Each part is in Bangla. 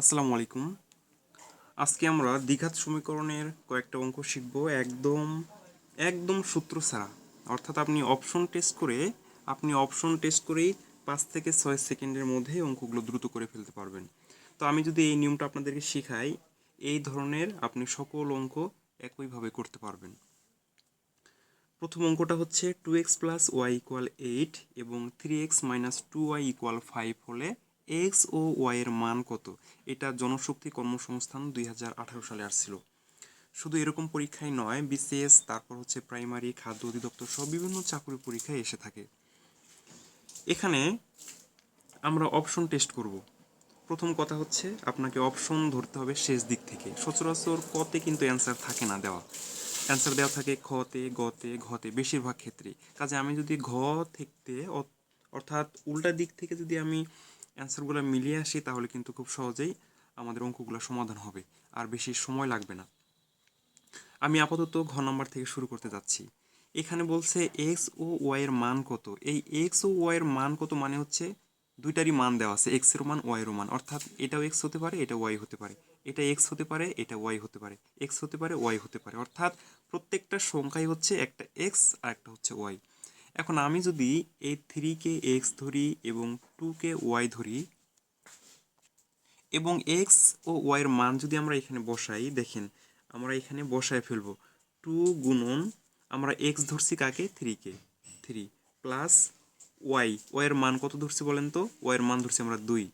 আসসালামু আলাইকুম। আজকে আমরা দ্বিঘাত সমীকরণের কয়েকটা অঙ্ক শিখব। একদম একদম সূত্র ছাড়া। অর্থাৎ আপনি অপশন টেস্ট করে, আপনি অপশন টেস্ট করেই পাঁচ থেকে ছয় সেকেন্ডের মধ্যে অঙ্কগুলো দ্রুত করে ফেলতে পারবেন। তো আমি যদি এই নিয়মটা আপনাদেরকে শেখাই, এই ধরনের আপনি সকল অঙ্ক একইভাবে করতে পারবেন। প্রথম অঙ্কটা হচ্ছে two x plus y equal eight এবং three x minus two y equal five হলে এক্স ও ওয়াই এর মান কত? এটা জনশক্তি কর্মসংস্থান দুই হাজার আঠারো সালে আসছিল। শুধু এরকম পরীক্ষায় নয়, বিসিএস, তারপর হচ্ছে প্রাইমারি, খাদ্য অধিদপ্তর সব বিভিন্ন চাকরি পরীক্ষায় এসে থাকে। এখানে আমরা অপশন টেস্ট করব। প্রথম কথা হচ্ছে আপনাকে অপশন ধরতে হবে শেষ দিক থেকে। সচরাচর কতে কিন্তু অ্যান্সার থাকে না দেওয়া। অ্যান্সার দেওয়া থাকে খতে, গতে, ঘতে, বেশিরভাগ ক্ষেত্রেই। কাজে আমি যদি ঘ থেকে অর্থাৎ উল্টা দিক থেকে যদি আমি অ্যান্সারগুলো মিলিয়ে আসি, তাহলে কিন্তু খুব সহজেই আমাদের অঙ্কগুলো সমাধান হবে, আর বেশি সময় লাগবে না। আমি আপাতত ঘ নাম্বার থেকে শুরু করতে যাচ্ছি। এখানে বলছে এক্স ও ওয়াইয়ের মান কত? এই এক্স ও ওয়াইয়ের মান কত মানে হচ্ছে দুইটারই মান দেওয়া আছে এক্সের মান ওয়াই এর মান। অর্থাৎ এটাও এক্স হতে পারে এটা ওয়াই হতে পারে। এটা এক্স হতে পারে, এটা ওয়াই হতে পারে। এক্স হতে পারে ওয়াই হতে পারে। অর্থাৎ প্রত্যেকটা সংখ্যাই হচ্ছে একটা এক্স আর একটা হচ্ছে ওয়াই এখন আমি যদি এই থ্রিকে এক্স ধরি এবং টুকে ওয়াই ধরি এবং এক্স ও ওয়াইয়ের মান যদি আমরা এখানে বসাই, দেখেন আমরা এখানে বসায় ফেলব টু গুণন, আমরা এক্স ধরছি কাকে? থ্রিকে। Three plus y. ওয়াইয়ের মান কত ধরছি বলেন তো? ওয়াইয়ের মান ধরছি আমরা দুই।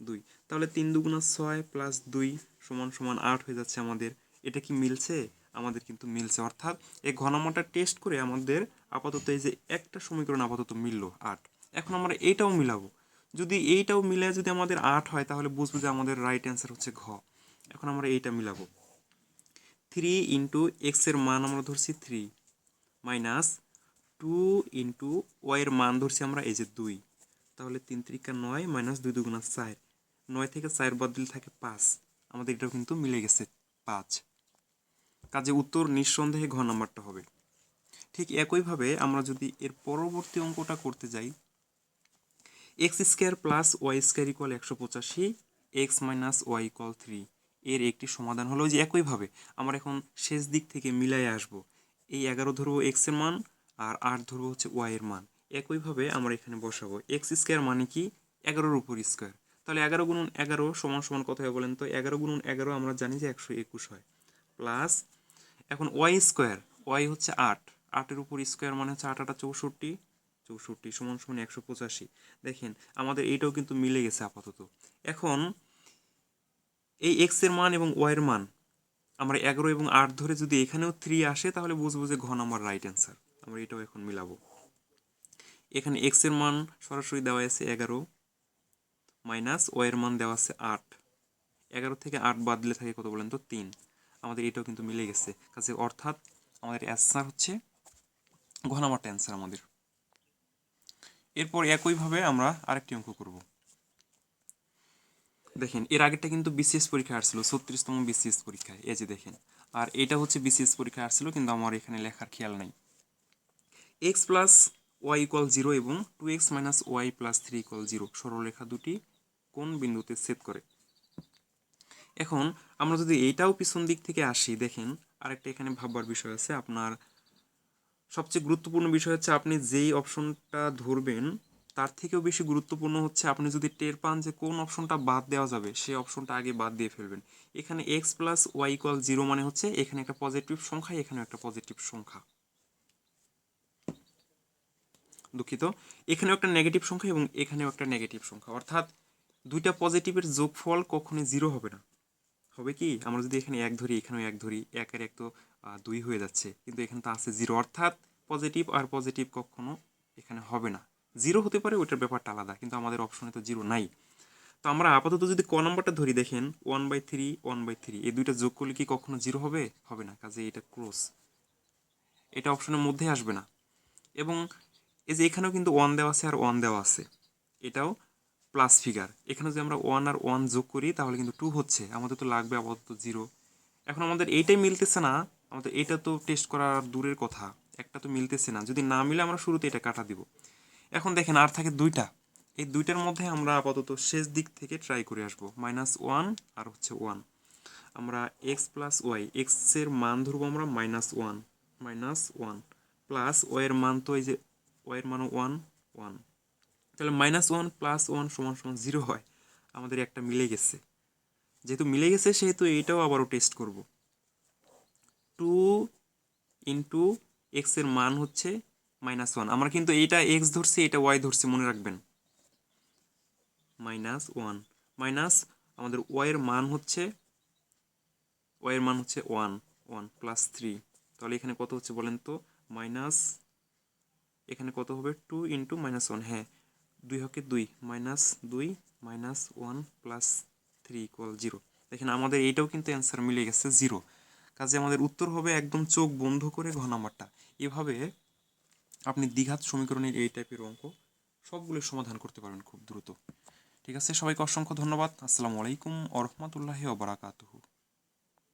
দুই। তাহলে তিন দুগুণা ছয় প্লাস দুই সমান সমান আট হয়ে যাচ্ছে আমাদের। এটা কি মিলছে? আমাদের কিন্তু মিলছে। অর্থাৎ এই ঘনমাটা টেস্ট করে আমাদের আপাতত এই যে একটা সমীকরণ আপাতত মিলল আট। এখন আমরা এইটাও মিলাবো। যদি এইটাও মিলে যদি আমাদের আট হয়, তাহলে বুঝব যে আমাদের রাইট অ্যান্সার হচ্ছে ঘ। এখন আমরা এইটা মিলাবো। থ্রি ইন্টু এক্সের মান আমরা ধরছি থ্রি মাইনাস টু ইন্টু ওয়াইয়ের মান ধরছি আমরা এই যে দুই। তাহলে তিন তিরিকা নয় মাইনাস দুই দুগুণা চার। নয় থেকে চার বাদ দিলে থাকে পাঁচ। আমাদের এটাও কিন্তু মিলে গেছে পাঁচ। কাজে উত্তর নিঃসন্দেহে ঘ নাম্বারটা হবে। ঠিক একইভাবে আমরা যদি এর পরবর্তী অঙ্কটা করতে যাই x square plus y square equal একশো পঁচাশি x minus y equal three এর একটি সমাধান হলো যে একইভাবে আমরা এখন শেষ দিক থেকে মিলাই আসব। এই এগারো ধরবো এক্সের মান আর আট ধরবো হচ্ছে ওয়াই এর মান। একইভাবে আমরা এখানে বসাবো। এক্স স্কোয়ার মানে কি? এগারোর উপর স্কোয়ার তাহলে এগারো গুণন এগারো সমান সমান হয় বলেন তো? এগারো গুণন এগারো আমরা জানি যে একশো একুশ হয়। প্লাস এখন ওয়াই স্কোয়ার ওয়াই হচ্ছে আট। আটের উপর স্কোয়ার মানে হচ্ছে আট আটা চৌষট্টি। চৌষট্টি সমান সমান একশো পঁচাশি। দেখেন, আমাদের এইটাও কিন্তু মিলে গেছে আপাতত। এখন এই এক্সের মান এবং ওয়াই এর মান, আমরা এগারো এবং আট ধরে যদি এখানেও থ্রি আসে, তাহলে বুঝব যে ঘ নাম্বার রাইট অ্যান্সার আমরা এটাও এখন মিলাবো। এখানে এক্সের মান সরাসরি দেওয়া আছে এগারো মাইনাস ওয়াই এর মান দেওয়া আছে আট। এগারো থেকে আট বাদ দিলে থাকে কত বলেন তো? তিন। আমাদের এটাও কিন্তু মিলে গেছে। কাজে অর্থাৎ আমাদের অ্যান্সার হচ্ছে ঘ নাম্বারটা অ্যান্সার আমাদের। এরপর একইভাবে আমরা আরেকটি অঙ্ক করব। দেখেন, এর আগেরটা কিন্তু বিসিএস পরীক্ষা আসছিল, ছত্রিশতম বিসিএস পরীক্ষায় এই যে দেখেন। আর এটা হচ্ছে বিসিএস পরীক্ষা আসছিল, কিন্তু আমার এখানে লেখার খেয়াল নাই। X plus y equal zero এবং two x minus y plus three equal zero সরলরেখা দুটি কোন বিন্দুতে ছেদ করে? এখন আমরা যদি এইটাও পিছন দিক থেকে আসি, দেখেন, আরেকটা এখানে ভাববার বিষয় আছে, আপনার সবচেয়ে গুরুত্বপূর্ণ বিষয় হচ্ছে আপনি যেই অপশনটা ধরবেন, তার থেকেও বেশি গুরুত্বপূর্ণ হচ্ছে আপনি যদি টের পান যে কোন অপশনটা বাদ দেওয়া যাবে সেই অপশনটা আগে বাদ দিয়ে ফেলবেন। এখানে x plus y equal zero মানে হচ্ছে এখানে একটা পজিটিভ সংখ্যা এখানে একটা পজিটিভ সংখ্যা। দুঃখিত। এখানেও একটা নেগেটিভ সংখ্যা এবং এখানেও একটা নেগেটিভ সংখ্যা। অর্থাৎ দুইটা পজিটিভের যোগফল কখনোই জিরো হবে না। হবে কি? আমরা যদি এখানে এক ধরি, এখানেও এক ধরি, একের এক তো দুই হয়ে যাচ্ছে। কিন্তু এখানে তো আছে জিরো অর্থাৎ পজিটিভ আর পজিটিভ কখনো এখানে হবে না। জিরো হতে পারে ওইটার ব্যাপারটা আলাদা, কিন্তু আমাদের অপশনে তো জিরো নাই। তো আমরা আপাতত যদি ক নম্বরটা ধরি, দেখেন one by three one by three এই দুইটা যোগ করলে কি কখনো জিরো হবে? হবে না, কাজে এটা ক্রস এটা অপশনের মধ্যে আসবে না। এবং এই যে এখানেও কিন্তু ওয়ান দেওয়া আছে আর ওয়ান দেওয়া আছে, এটাও প্লাস ফিগার এখানে যদি আমরা ওয়ান আর ওয়ান যোগ করি, তাহলে কিন্তু টু হচ্ছে। আমাদের তো লাগবে আপাতত জিরো এখন আমাদের এইটাই মিলতেছে না আমাদের এটা তো টেস্ট করা দূরের কথা, একটা তো মিলতেছে না। যদি না মিলে আমরা শুরুতে এটা কাটা দিব। এখন দেখেন আর থাকে দুইটা। এই দুইটার মধ্যে আমরা আপাতত শেষ দিক থেকে ট্রাই করে আসব। মাইনাস ওয়ান আর হচ্ছে ওয়ান আমরা এক্স প্লাস ওয়াই এক্সের মান ধরবো আমরা minus one minus one plus ওয়ের মান তো এই যে ওয়ের মানও ওয়ান ওয়ান তাহলে মাইনাস ওয়ান প্লাস ওয়ান সমান সমান জিরো হয়। আমাদের একটা মিলে গেছে। যেহেতু মিলে গেছে, সেহেতু এইটাও আবারও টেস্ট করব। টু ইন্টু এক্সের মান হচ্ছে মাইনাস ওয়ান আমরা কিন্তু এইটা এক্স ধরছি এটা ওয়াই ধরছি, মনে রাখবেন। মাইনাস ওয়ান মাইনাস আমাদের ওয়াইয়ের মান হচ্ছে ওয়াইয়ের মান হচ্ছে ওয়ান ওয়ান প্লাস থ্রি তাহলে এখানে কত হচ্ছে বলেন তো? মাইনাস এখানে কত হবে? টু ইন্টু মাইনাস ওয়ান হ্যাঁ দুই হকে দুই মাইনাস দুই minus one plus three equal zero দেখেন, আমাদের এইটাও কিন্তু অ্যান্সার মিলে গেছে জিরো কাজে আমাদের উত্তর হবে একদম চোখ বন্ধ করে ঘ নাম্বারটা এভাবে আপনি দ্বিঘাত সমীকরণের এই টাইপের অঙ্ক সবগুলোর সমাধান করতে পারবেন খুব দ্রুত। ঠিক আছে? সবাইকে অসংখ্য ধন্যবাদ। আসসালামু আলাইকুম ওরহমতুল্লাহি ওবরাকাতুহু